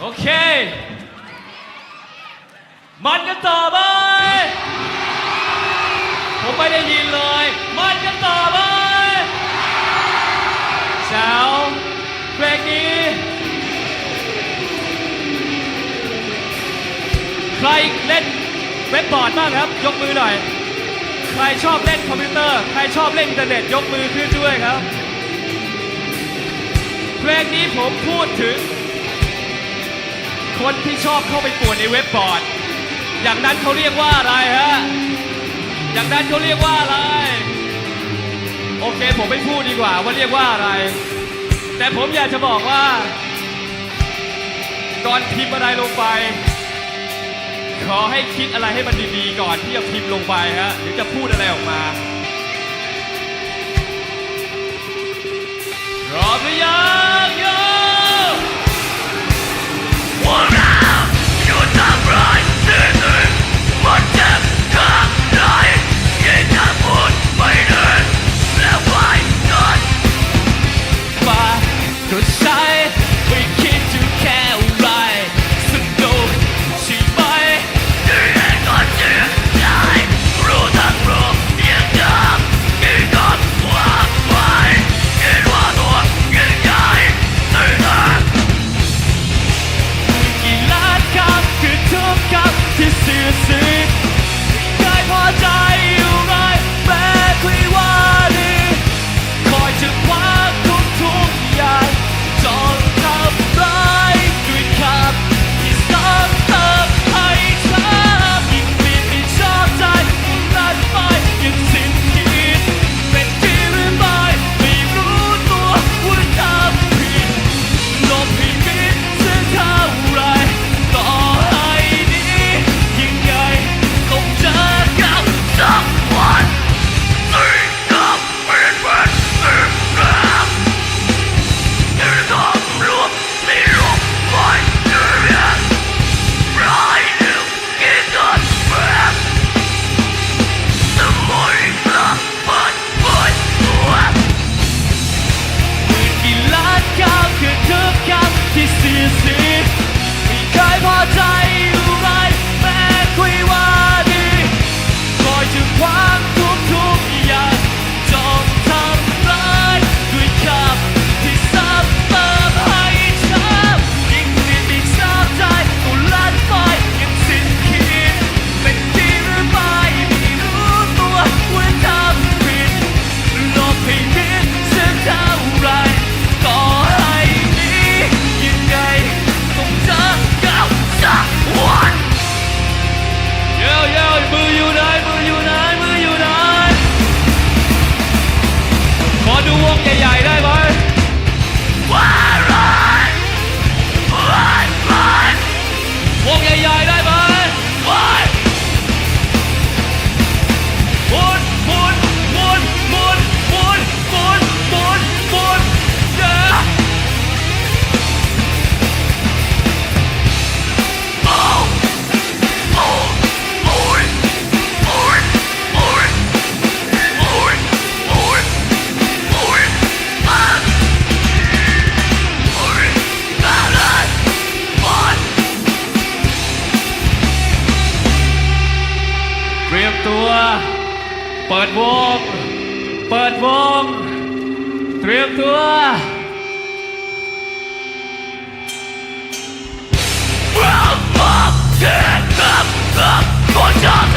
โอเค มันกันต่อไป ผมไม่ได้ยินเลย มันกันต่อไปเช้าเพลงนี้ใครเล่นเว็บบอร์ดบ้างครับ ยกมือหน่อย ใครชอบเล่นคอมพิวเตอร์ ใครชอบเล่นอินเทอร์เน็ต ยกมือขึ้นด้วยครับ เพลงนี้ผมพูดถึง คนที่ชอบเข้าไปป่วนในเว็บบอร์ด อย่างนั้นเขาเรียกว่าอะไรฮะ อย่างนั้นเขาเรียกว่าอะไร โอเคผมไม่พูดดีกว่าว่าเรียกว่าอะไร แต่ผมอยากจะบอกว่า ก่อนพิมพ์อะไรลงไป ขอให้คิดอะไรให้มันดีๆก่อนที่จะพิมพ์ลงไปฮะหรือจะพูดอะไรออกมาิดวง เปิดวง เตรียมตัวคนจับ